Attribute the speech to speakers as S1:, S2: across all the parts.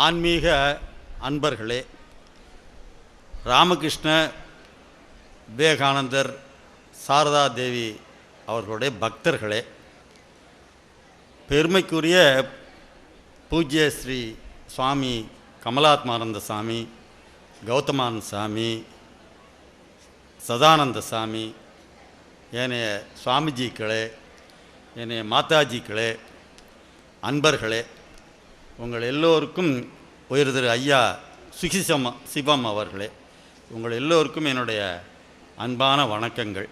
S1: ஆன்மீக அன்பர்களே ராமகிருஷ்ண விவேகானந்தர் சாரதா தேவி அவர்களுடைய பக்தர்களே பெருமைக்குரிய பூஜ்ய ஸ்ரீ சுவாமி கமலாத்மானந்த சாமி கௌதமானந்த சாமி சதானந்த சாமி ஏனைய சுவாமிஜிக்களே ஏனைய மாதாஜிக்களே அன்பர்களே உங்கள் எல்லோருக்கும் உயர் திரு ஐயா சுகிசம் சிவம் அவர்களே உங்கள் எல்லோருக்கும் என்னுடைய அன்பான வணக்கங்கள்.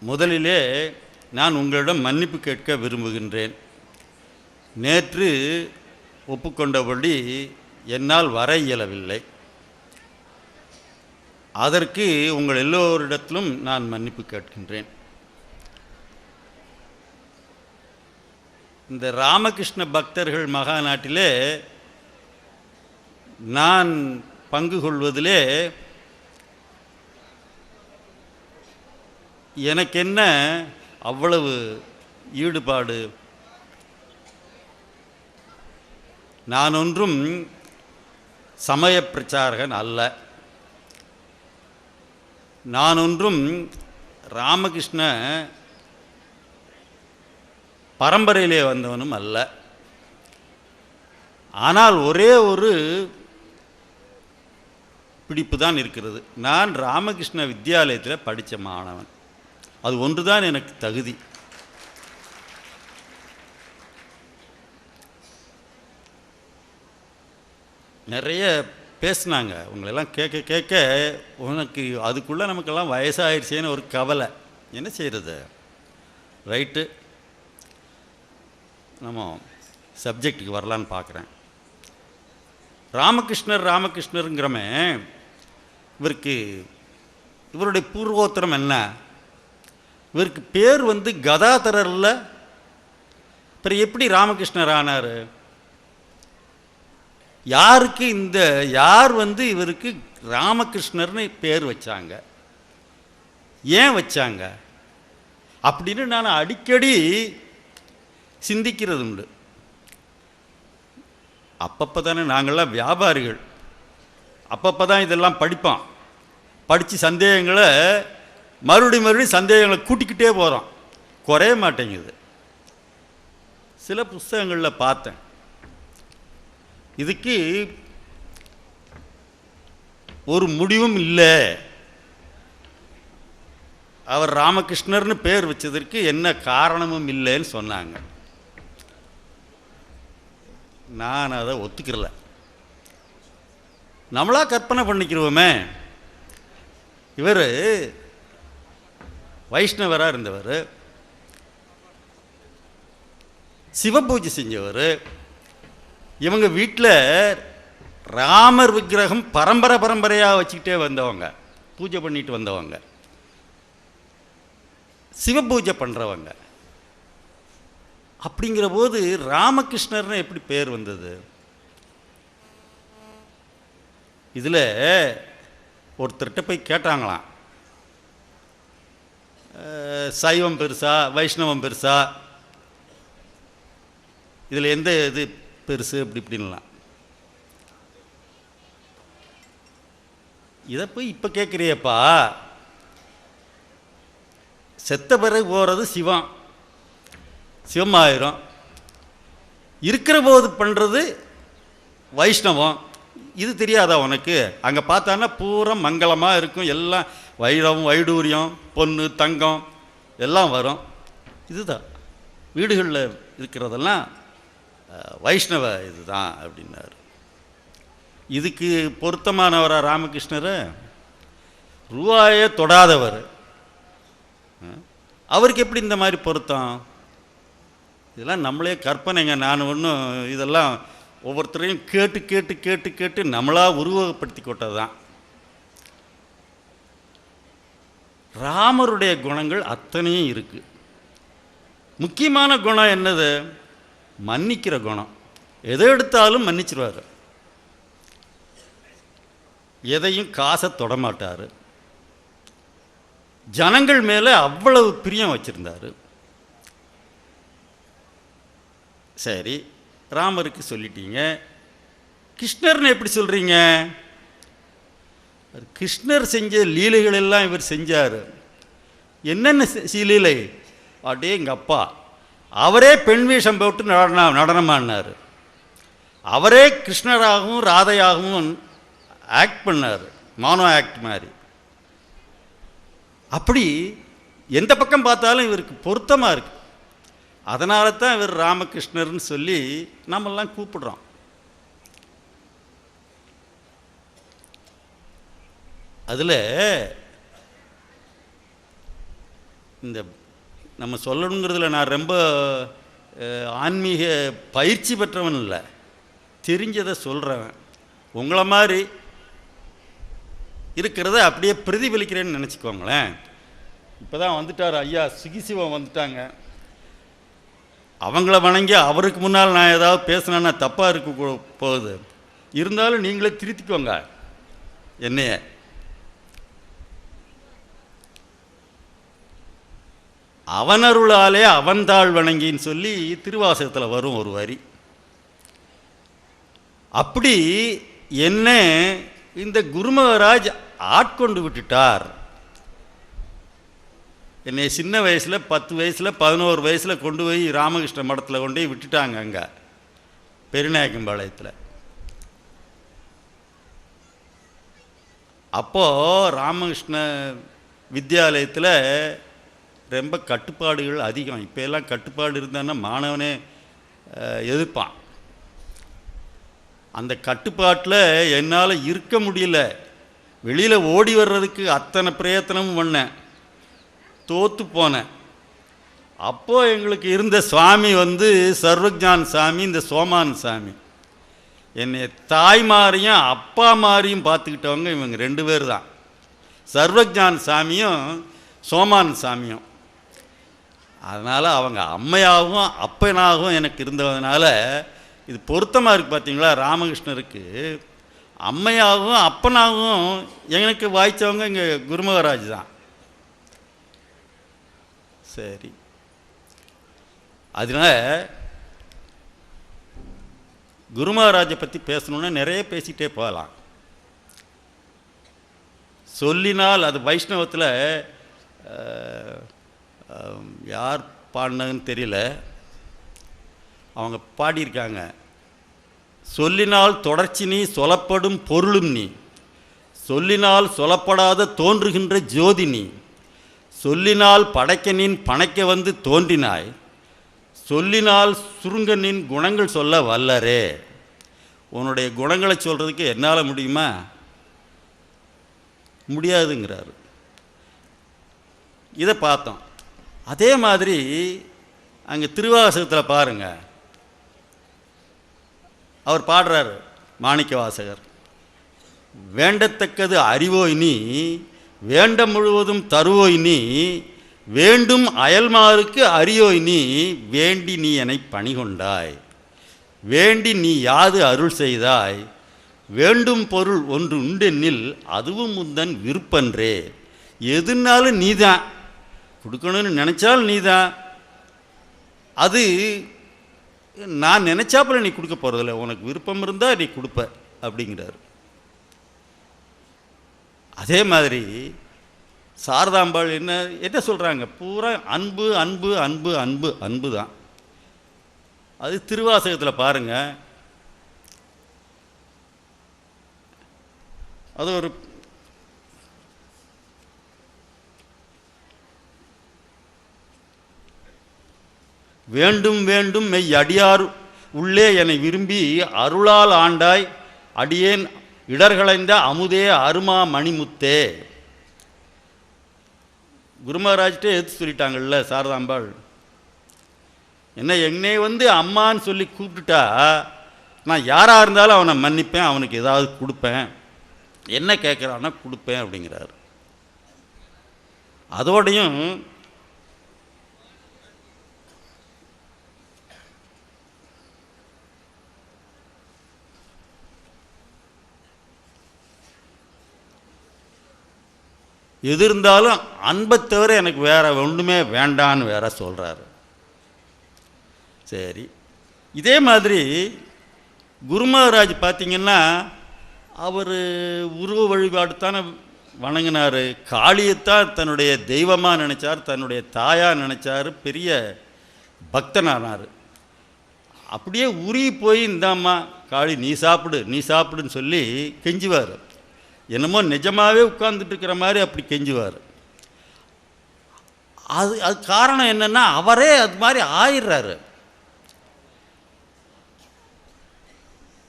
S1: முதலிலே நான் உங்களிடம் மன்னிப்பு கேட்க விரும்புகின்றேன். நேற்று ஒப்புக்கொண்டபடி என்னால் வர இயலவில்லை. அதற்கு உங்கள் எல்லோரிடத்திலும் நான் மன்னிப்பு கேட்கின்றேன். இந்த ராமகிருஷ்ண பக்தர்கள் மகாநாட்டிலே நான் பங்கு கொள்வதிலே எனக்கென்ன அவ்வளவு ஈடுபாடு? நான் ஒன்றும் சமய பிரச்சாரகன் அல்ல. நான் ஒன்றும் ராமகிருஷ்ண பரம்பரையிலே வந்தவனும் அல்ல. ஆனால் ஒரே ஒரு பிடிப்பு தான் இருக்கிறது. நான் ராமகிருஷ்ண வித்யாலயத்தில் படித்த மாணவன். அது ஒன்று தான் எனக்கு தகுதி. நிறைய பேசினாங்க. உங்களெல்லாம் கேட்க கேட்க உனக்கு அதுக்குள்ளே நமக்கெல்லாம் வயசாகிடுச்சேன்னு ஒரு கவலை. என்ன செய்கிறது ரைட்டு. நம்ம சப்ஜெக்டுக்கு வரலான்னு பார்க்குறேன். ராமகிருஷ்ணர் ராமகிருஷ்ணருங்கிறமே இவருக்கு இவருடைய பூர்வோத்தரம் என்ன? இவருக்கு பேர் வந்து கதாதரரில் அப்புறம் எப்படி ராமகிருஷ்ணர் ஆனார்? யாருக்கு இந்த யார் வந்து இவருக்கு ராமகிருஷ்ணர்னு பேர் வச்சாங்க? ஏன் வச்சாங்க? அப்படின்னு நான் அடிக்கடி சிந்திக்கிறது உண்டு அப்பப்போ தானே நாங்கள்லாம் வியாபாரிகள். அப்பப்போ தான் இதெல்லாம் படிப்போம். படித்து சந்தேகங்களை மறுபடியும் மறுபடியும் சந்தேகங்களை கூட்டிக்கிட்டே போகிறோம் குறைய மாட்டேங்குது. சில புஸ்தகங்களில் பார்த்தேன். இதுக்கு ஒரு முடிவும் இல்லை. அவர் ராமகிருஷ்ணர்னு பேர் வச்சதற்கு என்ன காரணமும் இல்லைன்னு சொன்னாங்க. நான் அதை ஒத்துக்கிறல. நம்மளா கற்பனை பண்ணிக்கிறோமே இவர் வைஷ்ணவராக இருந்தவர். சிவபூஜை செஞ்சவர். இவங்க வீட்டில் ராமர் விக்கிரகம் பரம்பரை பரம்பரையாக வச்சுக்கிட்டே வந்தவங்க. பூஜை பண்ணிட்டு வந்தவங்க. சிவபூஜை பண்ணுறவங்க அப்படிங்கிற போது ராமகிருஷ்ணர்னு எப்படி பேர் வந்தது? இதில் ஒருத்தர்கிட்ட போய் கேட்டாங்களாம். சைவம் பெருசா வைஷ்ணவம் பெருசா? இதில் எந்த இது பெருசு அப்படி இப்படின்லாம் இதை போய் இப்போ கேட்குறியப்பா செத்த பிறகு போகிறது சிவம். சிவமாயிரும். இருக்கிற போது பண்ணுறது வைஷ்ணவம். இது தெரியாதா உனக்கு? அங்கே பார்த்தான்னா பூரா மங்களமாக இருக்கும். எல்லாம் வைரம் வைடூரியம் பொண்ணு தங்கம் எல்லாம் வரும். இதுதான். வீடுகளில் இருக்கிறதெல்லாம் வைஷ்ணவ இதுதான் அப்படின்னாரு. இதுக்கு பொருத்தமானவரா ராமகிருஷ்ணர்? ரூபாயே தொடாதவர். அவருக்கு எப்படி இந்த மாதிரி பொருத்தம்? இதெல்லாம் நம்மளே கற்பனைங்க. நான் ஒன்றும் இதெல்லாம் ஒவ்வொருத்தரையும் கேட்டு கேட்டு கேட்டு கேட்டு நம்மளாக உருவகப்படுத்தி கொட்டது தான் ராமருடைய குணங்கள் அத்தனையும் இருக்குது முக்கியமான குணம் என்னது? மன்னிக்கிற குணம். எதை எடுத்தாலும் மன்னிச்சிருவார். எதையும் காசை தொடமாட்டார். ஜனங்கள் மேலே அவ்வளவு பிரியம் வச்சுருந்தார். சரி ராமருக்கு சொல்லிட்டீங்க. கிருஷ்ணர்னு எப்படி சொல்கிறீங்க கிருஷ்ணர் செஞ்ச லீலைகள் எல்லாம் இவர் செஞ்சார். என்னென்ன செ- லீலை? அடே எங்கள் அப்பா அவரே பெண் வேஷம் போட்டு நடனம் நடனமாடினார். அவரே கிருஷ்ணராகவும் ராதையாகவும் ஆக்ட் பண்ணார். மானோ ஆக்ட் மாதிரி. அப்படி எந்த பக்கம் பார்த்தாலும் இவருக்கு பொருத்தமாக இருக்குது அதனால தான் இவர் ராமகிருஷ்ணர்னு சொல்லி நம்மெல்லாம் கூப்பிடுறோம். அதில் இந்த நம்ம சொல்லணுங்கிறதுல நான் ரொம்ப ஆன்மீக பயிற்சி பெற்றவன் இல்லை. தெரிஞ்சதை சொல்கிறவன் உங்களை மாதிரி இருக்கிறத அப்படியே பிரதிபலிக்கிறேன்னு நினச்சிக்கோங்களேன். இப்போ தான் வந்துட்டார் ஐயா சுகிசிவம் வந்துட்டாங்க. அவங்கள வணங்கி அவருக்கு முன்னால் நான் ஏதாவது பேசினேன்னா தப்பாக இருக்க போகுது. இருந்தாலும் நீங்களே திருத்திக்கோங்க. என்னைய. அவனருளாலே அவன்தாள் வணங்கின்னு சொல்லி திருவாசகத்தில் வரும் ஒரு வரி. அப்படி என்ன இந்த குருமகராஜ் ஆட்கொண்டு விட்டுட்டார். என்னை சின்ன வயசில் பத்து வயசில் பதினோரு வயசில் கொண்டு போய் ராமகிருஷ்ண மடத்தில் கொண்டு போய் விட்டுட்டாங்க அங்கே பெருநாயக்கம்பாளையத்தில். அப்போது ராமகிருஷ்ண வித்யாலயத்தில் ரொம்ப கட்டுப்பாடுகள் அதிகம். இப்போ எல்லாம் கட்டுப்பாடு இருந்தான்னா மாணவனே எதிர்ப்பான். அந்த கட்டுப்பாட்டில் என்னால் இருக்க முடியல. வெளியில் ஓடி வர்றதுக்கு அத்தனை பிரயத்தனமும் பண்ணேன். தோற்று போனேன். அப்போது எங்களுக்கு இருந்த சுவாமி வந்து சர்வஜான் சாமி இந்த சோமான் சாமி. என்னை தாய் மாதிரியும் அப்பா மாதிரியும் பார்த்துக்கிட்டவங்க இவங்க ரெண்டு பேர் தான். சர்வஜான் சாமியும் சோமான் சாமியும். அதனால் அவங்க அம்மையாகவும் அப்பனாகவும் எனக்கு இருந்ததுனால இது பொருத்தமாக இருக்குது பார்த்தீங்களா ராமகிருஷ்ணருக்கு அம்மையாகவும் அப்பனாகவும் எனக்கு வாய்ச்சவங்க இங்கே குருமகராஜ் தான். சரி. அதனால் குருமகாராஜை பற்றி பேசணுன்னா நிறைய பேசிகிட்டே போகலாம். சொல்லினால் அது வைஷ்ணவத்தில் யார் பாடினதுன்னு தெரியல. அவங்க பாடியிருக்காங்க. சொல்லினால் தொடர்ச்சி நீ சொல்லப்படும் பொருளும் நீ. சொல்லினால் சொல்லப்படாத தோன்றுகின்ற ஜோதி நீ. சொல்லினால் படைக்க நின் வந்து தோன்றினாய். சொல்லினால் சுருங்க நின் குணங்கள் சொல்ல வல்லரே. உன்னுடைய குணங்களை சொல்கிறதுக்கு என்னால் முடியுமா? முடியாதுங்கிறாரு. இதை பார்த்தோம். அதே மாதிரி அங்கே திருவாசகத்தில் பாருங்க. அவர் பாடுறாரு மாணிக்க வாசகர் வேண்டத்தக்கது அறிவோய் நீ வேண்ட முழுவதும் தருவோய் நீ வேண்டும் அயல்மாருக்கு அறியோய் நீ வேண்டி நீ என்னை பணிகொண்டாய். வேண்டி நீ யாது அருள் செய்தாய்? வேண்டும் பொருள் ஒன்று உண்டென்னில் அதுவும் முந்தன் விருப்பன்றே. எதுனாலும் நீதான். கொடுக்கணும்னு நினச்சாலும் நீதான். அது நான் நினச்சாப்புல நீ கொடுக்க போகிறதில்ல உனக்கு விருப்பம் இருந்தால் நீ கொடுப்ப அப்படிங்கிறாரு. அதே மாதிரி சாரதாம்பாள் என்ன என்ன சொல்கிறாங்க பூரா அன்பு அன்பு அன்பு அன்பு அன்பு தான். அது திருவாசகத்தில் பாருங்கள் அது ஒரு வேண்டும் வேண்டும் மெய் அடியார் உள்ளே என்னை விரும்பி அருளால் ஆண்டாய் அடியேன் இடர்களைந்த அமுதே அருமா மணிமுத்தே. குருமகாராஜ்கிட்டே எடுத்து சொல்லிட்டாங்கல்ல சாரதாம்பாள். என்ன என்னை வந்து அம்மான்னு சொல்லி கூப்பிட்டுட்டா நான் யாராக இருந்தாலும் அவனை மன்னிப்பேன் அவனுக்கு ஏதாவது கொடுப்பேன். என்ன கேட்குறான்னா கொடுப்பேன் அப்படிங்கிறாரு. அதோடையும் எது இருந்தாலும் அன்பை தவிர எனக்கு வேறு ஒன்றுமே வேண்டான்னு வேற சொல்கிறாரு சரி. இதே மாதிரி குருமகராஜ் பார்த்திங்கன்னா பார்த்தீங்கன்னா அவர் உருவ வழிபாடு தானே வணங்கினார். காளியைத்தான் தன்னுடைய தெய்வமாக நினச்சார் தன்னுடைய தாயாக நினச்சார் பெரிய பக்தனானார். அப்படியே உருகி போய் இந்தாம்மா காளி நீ சாப்பிடு நீ சாப்பிடுன்னு சொல்லி கெஞ்சுவார். என்னமோ நிஜமாகவே உட்கார்ந்துட்டு இருக்கிற மாதிரி அப்படி கெஞ்சுவார். அது அது காரணம் என்னென்னா அவரே அது மாதிரி ஆயிடுறாரு.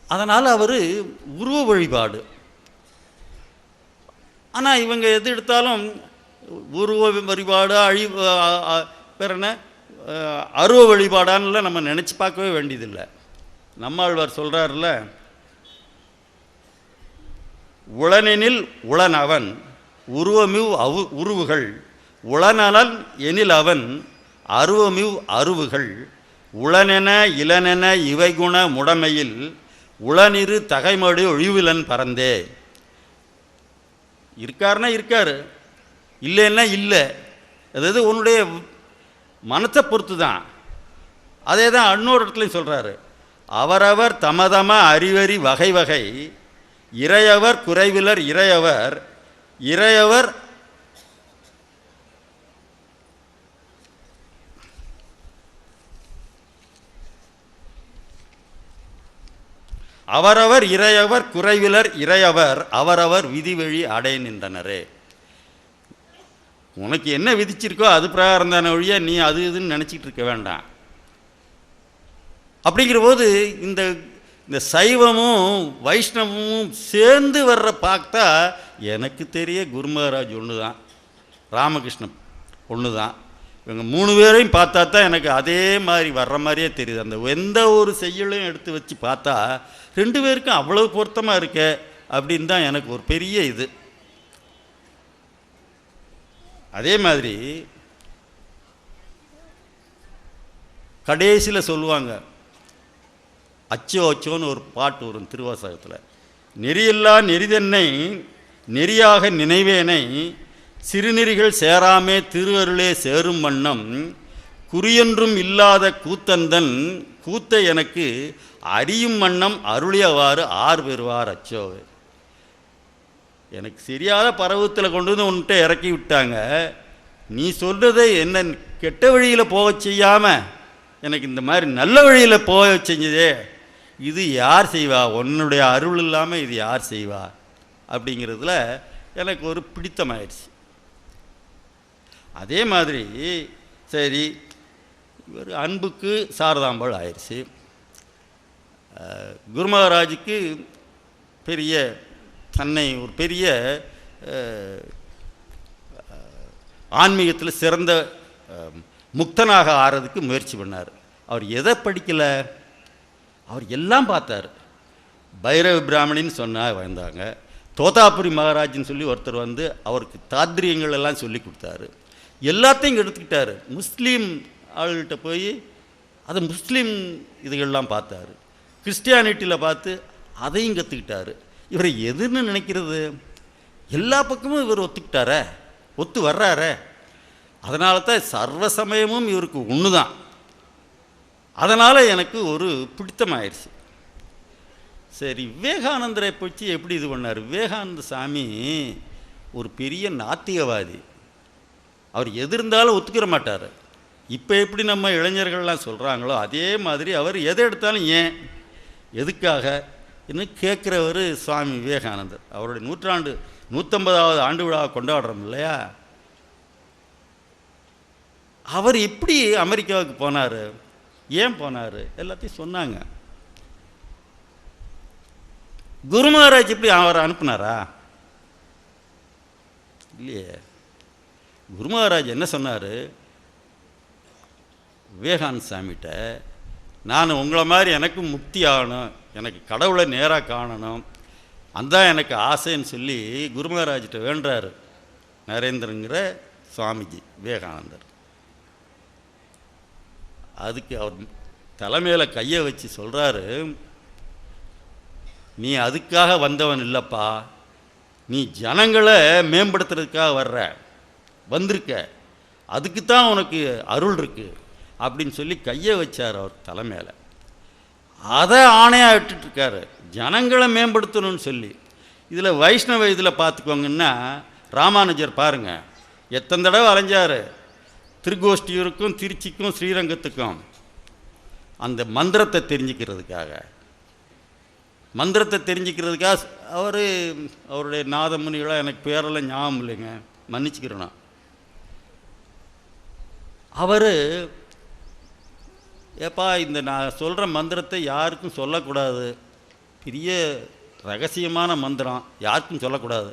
S1: அதனால் அவர் உருவ வழிபாடு. ஆனால் இவங்க எது எடுத்தாலும் உருவ வழிபாடு அழி அ- பேர் என்ன அருவ வழிபாடான்னுலாம் நம்ம நினச்சி பார்க்கவே வேண்டியதில்லை. நம்மாழ்வார் சொல்கிறாருல உளனெனில் உளன் அவன் உருவமிவ் அவு உருவுகள். உளனலன் எனில் அவன் அருவமிவ் அருவுகள். உளனென இளனென இவைகுண முடமையில் உளனிரு தகைமடு ஒழிவிலன் பறந்தே இருக்காருன்னா இருக்கார். இல்லைன்னா இல்லை. அதாவது உன்னுடைய மனத்தை பொறுத்து தான் அதே தான் இன்னொரு இடத்துலையும் சொல்கிறாரு அவரவர் தமதம அறிவறி வகை வகை இறையவர் குறைவிலர் இறையவர் இறையவர் அவரவர் இறையவர் குறைவிலர் இறையவர் அவரவர் விதிவழி அடைய நின்றனரே. உனக்கு என்ன விதிச்சிருக்கோ அது பிரகாரம் தானே ஒழிய நீ அது இதுன்னு நினச்சிக்கிட்டு இருக்க வேண்டாம். அப்படிங்கிற போது இந்த இந்த சைவமும் வைஷ்ணவமும் சேர்ந்து வர்ற பார்த்தா எனக்கு தெரிய குருமகராஜ் ஒன்று தான் ராமகிருஷ்ணன் ஒன்று தான் இவங்க மூணு பேரையும் பார்த்தா தான் எனக்கு அதே மாதிரி வர்ற மாதிரியே தெரியுது. அந்த எந்த ஒரு செய்யலையும் எடுத்து வச்சு பார்த்தா ரெண்டு பேருக்கும் அவ்வளவு பொருத்தமாக இருக்கே அப்படின்னு தான் எனக்கு ஒரு பெரிய இது. அதே மாதிரி கடைசியில் சொல்லுவாங்க அச்சோ அச்சோன்னு ஒரு பாட்டு வரும் திருவாசகத்தில். நெறியில்லா நெறிதென்னை நெறியாக நினைவேனை சிறுநெறிகள் சேராமே திருவருளே சேரும் வண்ணம் குறியொன்றும் இல்லாத கூத்தந்தன் கூத்தை எனக்கு அறியும் வண்ணம் அருளியவாறு ஆர் பெறுவார் அச்சோவே. எனக்கு சரியாத பரவத்தில் கொண்டு வந்து உன்கிட்ட இறக்கி விட்டாங்க. நீ சொல்கிறதை என்ன கெட்ட வழியில் போக செய்யாமல் எனக்கு இந்த மாதிரி நல்ல வழியில் போக செஞ்சதே. இது யார் செய்வா? உன்னுடைய அருள் இல்லாமல் இது யார் செய்வா? அப்படிங்கிறதுல எனக்கு ஒரு பிடித்தமாயிடுச்சு. அதே மாதிரி சரி இவர் அன்புக்கு சாரதாம்பாள் ஆயிடுச்சு. அஹ், குரு மகாராஜுக்கு பெரிய தன்னை ஒரு பெரிய ஆன்மீகத்தில் சிறந்த முக்தனாக ஆறதுக்கு முயற்சி பண்ணார். அவர் எதை படிக்கலை? அவர் எல்லாம் பார்த்தார். பைரவ பிராமணின்னு சொன்னால் வந்தாங்க. தோதாபுரி மகாராஜ்னு சொல்லி ஒருத்தர் வந்து அவருக்கு தாத்திரியங்கள் எல்லாம் சொல்லி கொடுத்தாரு. எல்லாத்தையும் எடுத்துக்கிட்டார். முஸ்லீம் ஆளுகிட்ட போய் அதை முஸ்லீம் இதுகள்லாம் பார்த்தாரு. கிறிஸ்டியானிட்டியில் பார்த்து அதையும் கற்றுக்கிட்டாரு இவரை எதுன்னு நினைக்கிறது? எல்லா பக்கமும் இவர் ஒத்துக்கிட்டாரே? ஒத்து வர்றாரே? அதனால தான் சர்வ சமயமும் இவருக்கு ஒன்று தான் அதனால் எனக்கு ஒரு பிடித்தமாயிடுச்சு சரி விவேகானந்தரை பற்றி எப்படி இது பண்ணார்? விவேகானந்த சாமி ஒரு பெரிய நாத்திகவாதி. அவர் எதிர்ந்தாலும் ஒத்துக்கிற மாட்டார். இப்போ எப்படி நம்ம இளைஞர்கள்லாம் சொல்கிறாங்களோ அதே மாதிரி அவர் எதை எடுத்தாலும் ஏன் எதுக்காக இன்னும் கேட்குறவர் சுவாமி விவேகானந்தர். அவருடைய நூற்றாண்டு நூற்றம்பதாவது ஆண்டு விழாவை கொண்டாடுறோம் இல்லையா? அவர் எப்படி அமெரிக்காவுக்கு போனார்? ஏன் போனார்? எல்லாத்தையும் சொன்னாங்க. குரு மகாராஜ் எப்படி அவரை அனுப்புனாரா? இல்லையே. குரு மகாராஜ் என்ன சொன்னார்? விவேகானந்த சாமிகிட்ட நான் உங்களை மாதிரி எனக்கும் முக்தி ஆகணும் எனக்கு கடவுளை நேராக காணணும் அந்த எனக்கு ஆசைன்னு சொல்லி குரு மகாராஜ்கிட்ட வேண்டார் நரேந்திரங்கிற சுவாமிஜி விவேகானந்தர். அதுக்கு அவர் தலைமையில் கையை வச்சு சொல்கிறாரு நீ அதுக்காக வந்தவன் இல்லைப்பா. நீ ஜனங்களை மேம்படுத்துறதுக்காக வர்ற. வந்திருக்க. அதுக்கு தான் உனக்கு அருள் இருக்குது அப்படின்னு சொல்லி கையை வச்சார் அவர் தலைமையில். அதை ஆணையாக விட்டுட்டுருக்காரு ஜனங்களை மேம்படுத்தணும்னு சொல்லி. இதில் வைஷ்ணவ இதில் பார்த்துக்கோங்கன்னா ராமானுஜர் பாருங்கள் எத்தனை தடவை அலைஞ்சார்? திருக்கோஷ்டியூருக்கும் திருச்சிக்கும் ஸ்ரீரங்கத்துக்கும் அந்த மந்திரத்தை தெரிஞ்சுக்கிறதுக்காக. மந்திரத்தை தெரிஞ்சுக்கிறதுக்காக அவர் அவருடைய நாதமுனிகளாக எனக்கு பேரெல்லாம் ஞாபகம் இல்லைங்க. மன்னிச்சுக்கிறேன் அவர் ஏப்பா இந்த நான் சொல்கிற மந்திரத்தை யாருக்கும் சொல்லக்கூடாது. பெரிய ரகசியமான மந்திரம் யாருக்கும் சொல்லக்கூடாது.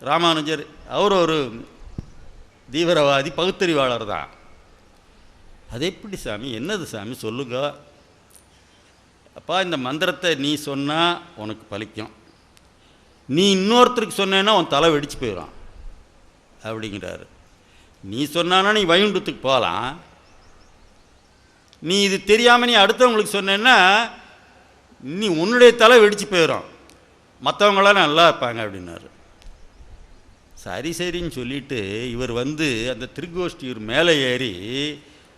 S1: ராமானுஜர் அவர் ஒரு தீவிரவாதி பகுத்தறிவாளர் தான். அது எப்படி சாமி? என்னது சாமி? சொல்லுங்க. அப்பா இந்த மந்திரத்தை நீ சொன்னால் உனக்கு பலிக்கும். நீ இன்னொருத்தருக்கு சொன்னேன்னா உன் தலை வெடிச்சு போயிடும் அப்படிங்கிறாரு. நீ சொன்னானா நீ வைகுண்டத்துக்கு போகலாம். நீ இது தெரியாமல் நீ அடுத்தவங்களுக்கு சொன்னேன்னா நீ உன்னுடைய தலை வெடிச்சு போயிடும் மற்றவங்களாம் நல்லா இருப்பாங்க அப்படின்னாரு. சரி சரின்னு சொல்லிட்டு இவர் வந்து அந்த திருக்கோஷ்டியூர் மேலே ஏறி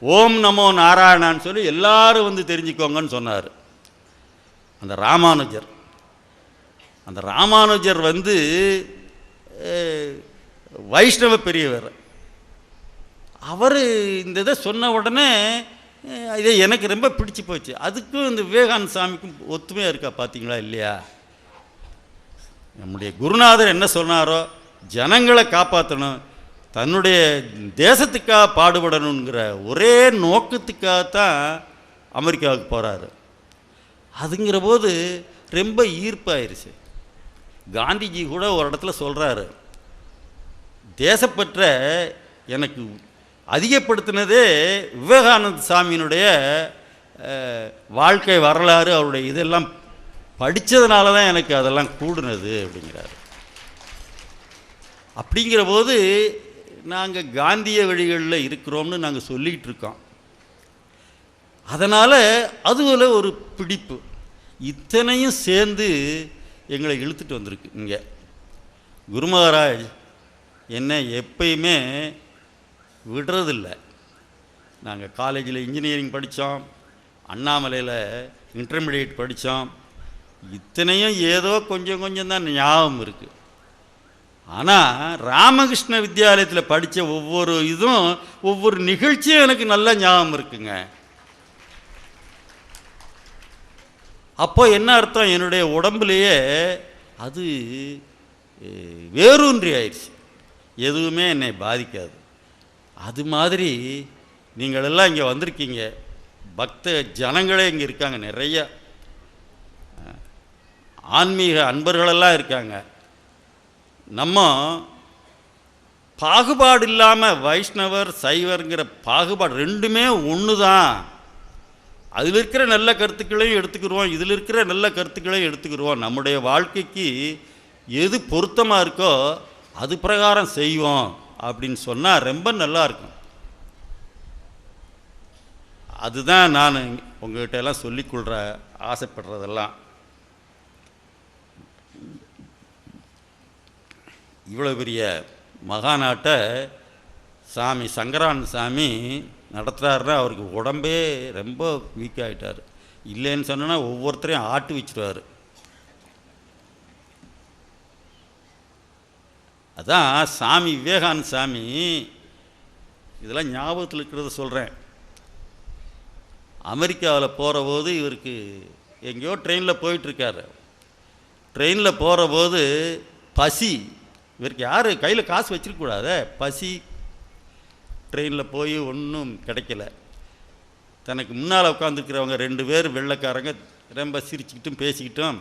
S1: ஓம் நமோ நாராயணான்னு சொல்லி எல்லாரும் வந்து தெரிஞ்சுக்கோங்கன்னு சொன்னார். அந்த ராமானுஜர். அந்த ராமானுஜர் வந்து வைஷ்ணவ பெரியவர். அவர் இந்த இதை சொன்ன உடனே அஹ், இது எனக்கு ரொம்ப பிடிச்சு போச்சு. அதுக்கும் இந்த விவேகானந்த சாமிக்கும் ஒத்துமையாக இருக்கா பார்த்தீங்களா இல்லையா? நம்முடைய குருநாதர் என்ன சொன்னாரோ ஜனங்களை காப்பாற்றணும் தன்னுடைய தேசத்துக்காக பாடுபடணுங்கிற ஒரே நோக்கத்துக்காகத்தான் அமெரிக்காவுக்கு போகிறாரு அதுங்கிற போது ரொம்ப ஈர்ப்பாயிருச்சு. காந்திஜி கூட ஒரு இடத்துல சொல்கிறாரு தேசப்பற்ற எனக்கு அதிகப்படுத்தினதே விவேகானந்த சாமியினுடைய வாழ்க்கை வரலாறு அவருடைய இதெல்லாம் படித்ததுனால தான் எனக்கு அதெல்லாம் கூடுனது அப்படிங்கிறாரு. அப்படிங்கிற போது நாங்கள் காந்திய வழிகளில் இருக்கிறோம்னு நாங்கள் சொல்லிகிட்டு இருக்கோம். அதனால் அதுவில் ஒரு பிடிப்பு. இத்தனையும் சேர்ந்து எங்களை இழுத்துட்டு வந்திருக்கு இங்கே. குரு மகாராஜ் என்னை எப்பயுமே விடுறதில்லை. நாங்கள் காலேஜில் இன்ஜினியரிங் படித்தோம் அண்ணாமலையில் இன்டர்மீடியட் படித்தோம் இத்தனையும் ஏதோ கொஞ்சம் கொஞ்சம் தான் ஞாபகம் இருக்குது ஆனால் ராமகிருஷ்ண வித்யாலயத்தில் படித்த ஒவ்வொரு இதுவும் ஒவ்வொரு நிகழ்ச்சியும் எனக்கு நல்ல ஞாபகம் இருக்குங்க. அப்போ என்ன அர்த்தம்? என்னுடைய உடம்புலையே அது வேரூன்றி ஆயிடுச்சு. எதுவுமே என்னை பாதிக்காது. அது மாதிரி நீங்களெல்லாம் இங்கே வந்திருக்கீங்க. பக்த ஜனங்களே இங்கே இருக்காங்க நிறைய. ஆன்மீக அன்பர்களெல்லாம் இருக்காங்க. நம்ம பாகுபாடு இல்லாமல் வைஷ்ணவர் சைவருங்கிற பாகுபாடு ரெண்டுமே ஒன்று தான் அதில் இருக்கிற நல்ல கருத்துக்களையும் எடுத்துக்கிடுவோம் இதில் இருக்கிற நல்ல கருத்துக்களையும் எடுத்துக்கிடுவோம் நம்முடைய வாழ்க்கைக்கு எது பொருத்தமாக இருக்கோ அது பிரகாரம் செய்வோம் அப்படின்னு சொன்னால் ரொம்ப நல்லா இருக்கும். அதுதான் நான் உங்ககிட்ட எல்லாம் சொல்லிக்கொள்கிற ஆசைப்படுறதெல்லாம். இவ்வளோ பெரிய மகாநாட்டை சாமி சங்கரான் சாமி நடத்துகிறாருன்னா அவருக்கு உடம்பே ரொம்ப வீக் ஆகிட்டார் இல்லைன்னு சொன்னா ஒவ்வொருத்தரையும் ஆட்டு வச்சிருவார். அதான் சாமி விவேகானந்த சாமி இதெல்லாம் ஞாபகத்தில் இருக்கிறத சொல்கிறேன் அமெரிக்காவில் போகிற போது இவருக்கு எங்கேயோ ட்ரெயினில் போயிட்டுருக்காரு ட்ரெயினில் போகிற போது பசி இவருக்கு யார் கையில் காசு வச்சிருக்கக்கூடாத பசி ட்ரெயினில் போய் ஒன்றும் கிடைக்கல. தனக்கு முன்னால் உட்காந்துருக்கிறவங்க ரெண்டு பேர் வெள்ளைக்காரங்க ரொம்ப சிரிச்சுக்கிட்டும் பேசிக்கிட்டும்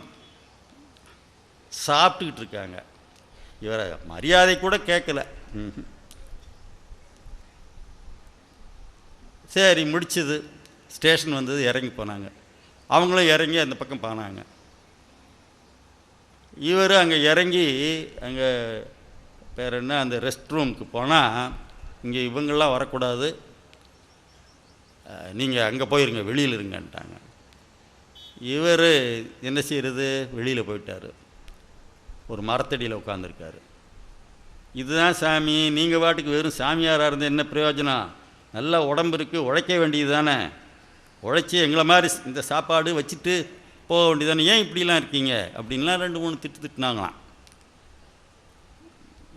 S1: சாப்பிட்டுக்கிட்டு இருக்காங்க. இவரை மரியாதை கூட கேட்கல. ம்ஹும். சரி முடிச்சது. ஸ்டேஷன் வந்தது இறங்கி போனாங்க. அவங்களும் இறங்கி அந்த பக்கம் போனாங்க. இவர் அங்கே இறங்கி அங்கே பேர் என்ன அந்த ரெஸ்ட் ரூமுக்கு போனால் இங்கே இவங்கெல்லாம் வரக்கூடாது. நீங்கள் அங்கே போயிருங்க வெளியில் இருங்கன்ட்டாங்க. இவர் என்ன செய்கிறது வெளியில் போயிட்டார். ஒரு மரத்தடியில் உட்காந்துருக்காரு இதுதான் சாமி நீங்கள் பாட்டுக்கு வெறும் சாமியாராக இருந்து என்ன பிரயோஜனம்? நல்லா உடம்பு இருக்குது உழைக்க வேண்டியது தானே. உழைச்சி எங்களை மாதிரி இந்த சாப்பாடு வச்சுட்டு போக வேண்டியதானே ஏன் இப்படிலாம் இருக்கீங்க? அப்படின்லாம் ரெண்டு மூணு திட்டு திட்டினாங்களாம்.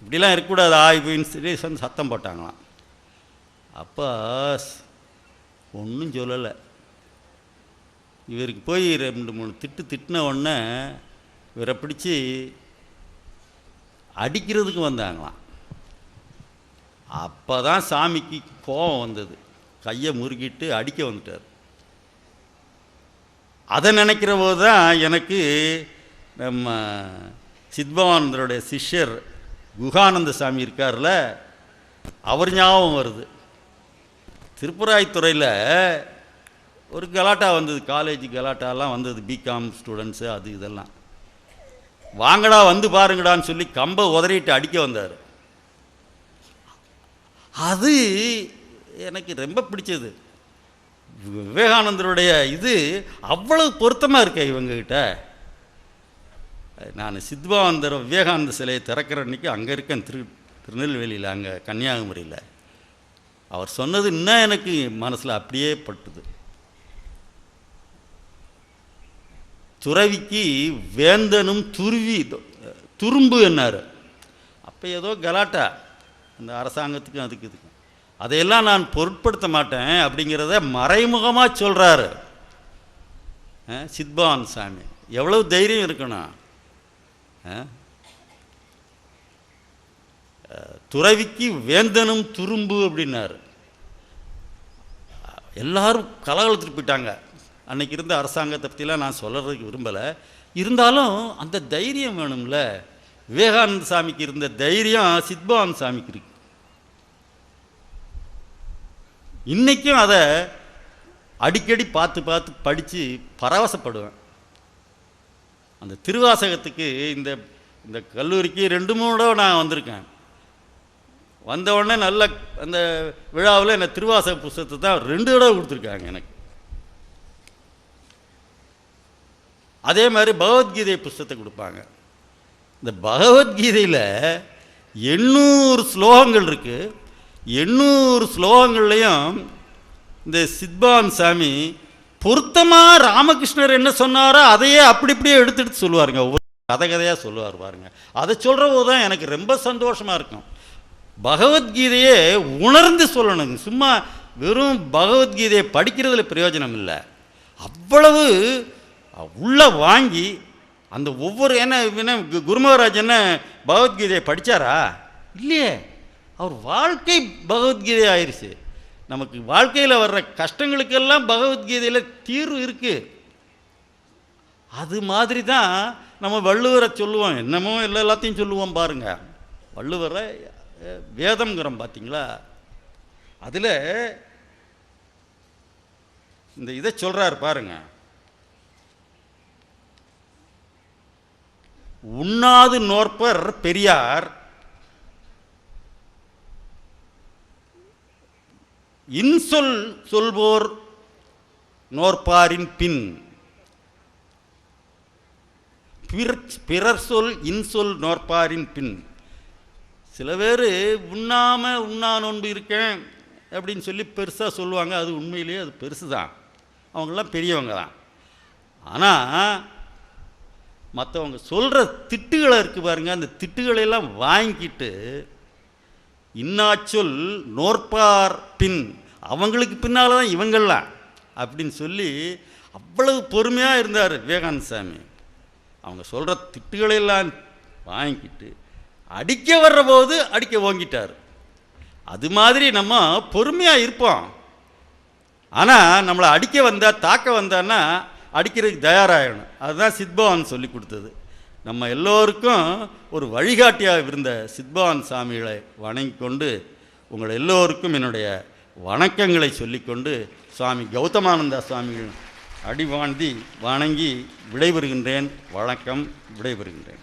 S1: இப்படிலாம் இருக்கக்கூடாது. ஆய்வுன்னு சொல்லி சத்தம் போட்டாங்களாம். அப்போ ஒன்றும் சொல்லலை. இவருக்கு போய் ரெண்டு மூணு திட்டு திட்டின உடனே இவரை பிடிச்சி அடிக்கிறதுக்கு வந்தாங்களாம். அப்போ தான் சாமிக்கு கோபம் வந்தது. கையை முறுக்கிட்டு அடிக்க வந்துட்டார். அதை நினைக்கிற போது தான் எனக்கு நம்ம சித்பவானந்தருடைய சிஷ்யர் குகானந்த சாமி இருக்கார்ல அவர் ஞாபகம் வருது. திருப்புராய்த்துறையில் ஒரு கலாட்டா வந்தது காலேஜ் கலாட்டாலாம் வந்தது பிகாம் ஸ்டூடெண்ட்ஸு அது இதெல்லாம். வாங்கடா வந்து பாருங்கடான்னு சொல்லி கம்பை உதறிட்டு அடிக்க வந்தார். அது எனக்கு ரொம்ப பிடிச்சது. விவேகானந்தருடைய இது அவ்வளவு பொருத்தமாக இருக்க இவங்ககிட்ட. நான் சித்பானந்தர் விவேகானந்த சிலையை திறக்கிற அன்னைக்கு அங்கே இருக்கேன் திரு திருநெல்வேலியில் அங்கே கன்னியாகுமரியில். அவர் சொன்னது இன்னும் எனக்கு மனசில் அப்படியே பட்டுது. துறவிக்கு வேந்தனும் துருவி துரும்பு என்னார். அப்போ ஏதோ கலாட்டா. அந்த அரசாங்கத்துக்கும் அதுக்கு இது. அதையெல்லாம் நான் பொருட்படுத்த மாட்டேன் அப்படிங்கிறத மறைமுகமாக சொல்கிறாரு சித்பவான் சாமி. எவ்வளவு தைரியம் இருக்கணும் ஆ? துறவிக்கு வேந்தனும் துரும்பு அப்படின்னாரு. எல்லாரும் கலகலத்துட்டு போயிட்டாங்க. அன்னைக்கு இருந்த அரசாங்கத்தை பற்றிலாம் நான் சொல்கிறதுக்கு விரும்பலை. இருந்தாலும் அந்த தைரியம் வேணும்ல. விவேகானந்த சாமிக்கு இருந்த தைரியம் சித்பவான் சாமிக்கு இருக்கு. இன்றைக்கும் அதை அடிக்கடி பார்த்து பார்த்து படித்து பரவசப்படுவேன். அந்த திருவாசகத்துக்கு இந்த இந்த கல்லூரிக்கு ரெண்டு மூணு தடவை நான் வந்திருக்கேன். வந்த உடனே நல்ல அந்த விழாவில் என்ன திருவாசக புஸ்தகத்தை தான் ரெண்டு தடவை கொடுத்துருக்காங்க எனக்கு. அதே மாதிரி பகவத்கீதை புஸ்தகத்தை கொடுப்பாங்க. இந்த பகவத்கீதையில் எண்ணூறு ஸ்லோகங்கள் இருக்குது எண்ணூறு ஸ்லோகங்கள்லையும் இந்த சித்பான் சாமி பொருத்தமாக ராமகிருஷ்ணர் என்ன சொன்னாரோ அதையே அப்படி இப்படியே எடுத்து எடுத்து சொல்லுவாருங்க. ஒவ்வொரு கதை கதையாக சொல்லுவார் பாருங்க. அதை சொல்கிற போது தான் எனக்கு ரொம்ப சந்தோஷமாக இருக்கும். பகவத்கீதையே உணர்ந்து சொல்லணுங்க. சும்மா வெறும் பகவத்கீதையை படிக்கிறதுல பிரயோஜனம் இல்லை. அவ்வளவு உள்ள வாங்கி அந்த ஒவ்வொரு என்ன என்ன கு- என்ன பகவத்கீதையை படித்தாரா இல்லையே. அவர் வாழ்க்கை பகவத்கீதை ஆயிடுச்சு நமக்கு வாழ்க்கையில் வர்ற கஷ்டங்களுக்கெல்லாம் பகவத்கீதையில் தீர்வு இருக்குது அது மாதிரி தான் நம்ம வள்ளுவரை சொல்லுவோம். என்னமோ எல்லா எல்லாத்தையும் சொல்லுவோம் பாருங்க. வள்ளுவரை வேதம்ங்கிறோம் பார்த்தீங்களா அதில் இந்த இதை சொல்கிறார் பாருங்க. உண்ணாது நோற்பர் பெரியார் இன்சொல் சொல்வோர் நோற்பாரின் பின். பிறர் பிறர் சொல் இன்சொல் நோற்பாரின் பின். சில பேர் உண்ணாமல் உண்ணா நோன்பு இருக்கேன் அப்படின்னு சொல்லி பெருசாக சொல்லுவாங்க. அது உண்மையிலேயே அது பெருசு தான் அவங்களாம் பெரியவங்க தான். ஆனால் மற்றவங்க சொல்கிற திட்டுகளை இருக்குது பாருங்கள் அந்த திட்டுகளையெல்லாம் வாங்கிக்கிட்டு இன்னாச்சொல் நோற்பார் பின். அவங்களுக்கு பின்னால் தான் இவங்கள்லாம். அப்படின்னு சொல்லி அவ்வளவு பொறுமையாக இருந்தார் விவேகானந்த சாமி அவங்க சொல்கிற திட்டுகளையெல்லாம் வாங்கிக்கிட்டு அடிக்க வர்ற போது அடிக்க ஓங்கிட்டார். அது மாதிரி நம்ம பொறுமையாக இருப்போம். ஆனால் நம்மளை அடிக்க வந்தால் தாக்க வந்தான்னா அடிக்கிறதுக்கு தயாராகணும். அதுதான் சித்பவான் சொல்லி கொடுத்தது. நம்ம எல்லோருக்கும் ஒரு வழிகாட்டியாக இருந்த சித்பவான் சாமிகளை வணங்கி கொண்டு உங்கள் எல்லோருக்கும் என்னுடைய வணக்கங்களை சொல்லிக்கொண்டு சுவாமி கௌதமானந்தா சுவாமிகள் அடிவாண்டி வணங்கி விடைபெறுகின்றேன். வணக்கம் விடைபெறுகின்றேன்.